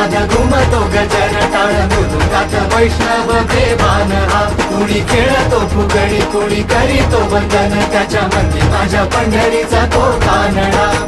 राजा घुमतो गजर टाळ मृदुकात वैष्णव देवान हा कुणी खेळतो फुगडी कुणी करीतो वंदन. त्याच्या मध्ये माझ्या पंढरीचा तो कानडा.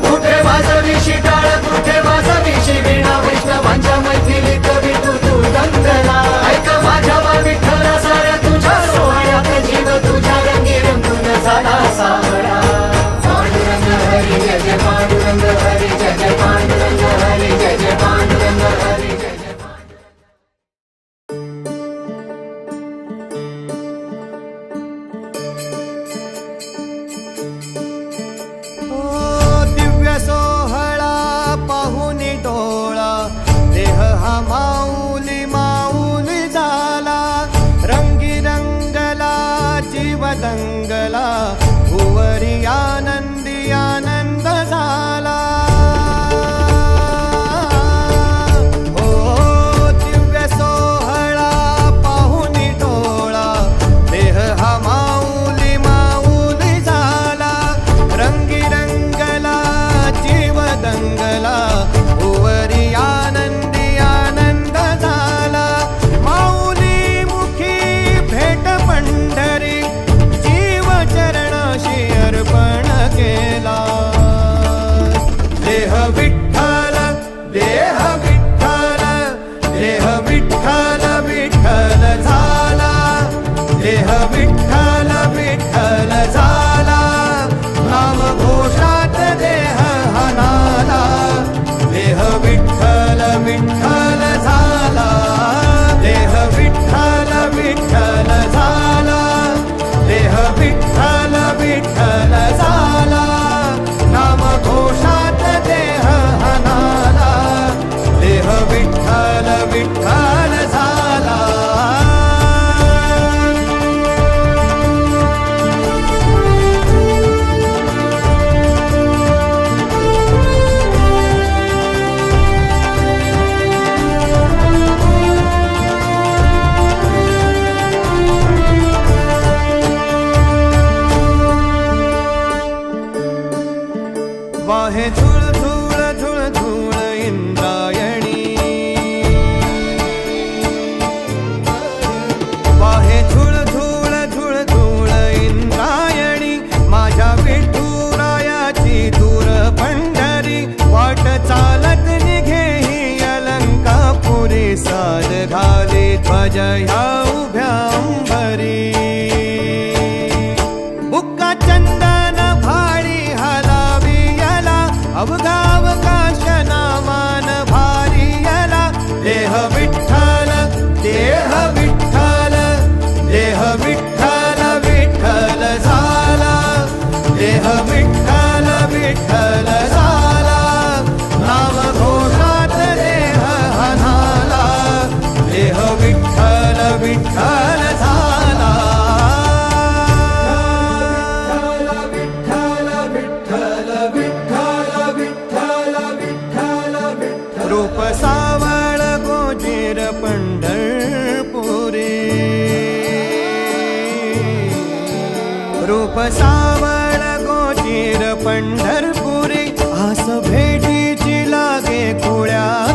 जया उभ्या अंबरी. बुक्का चंदन भारी हलावी याला अवगाव काशना भारी याला. देह विठ्ठल देह विठ्ठल देह विठ्ठल विठ्ठल झाला. देह विठ्ठल विठ्ठल रूप सावळ गोजेर पंढरपुरी? रूप सावळ गोजेर पंढरपुरी? आस भेटीची लागे कुळ्या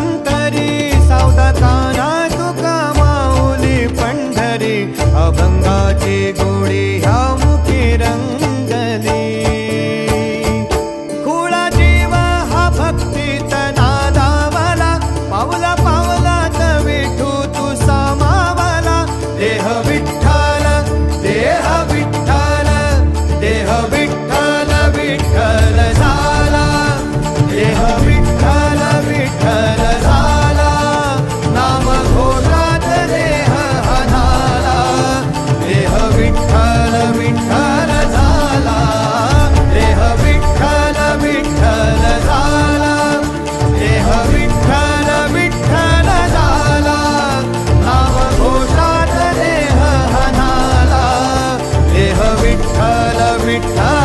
विठ्ठल विठ्ठल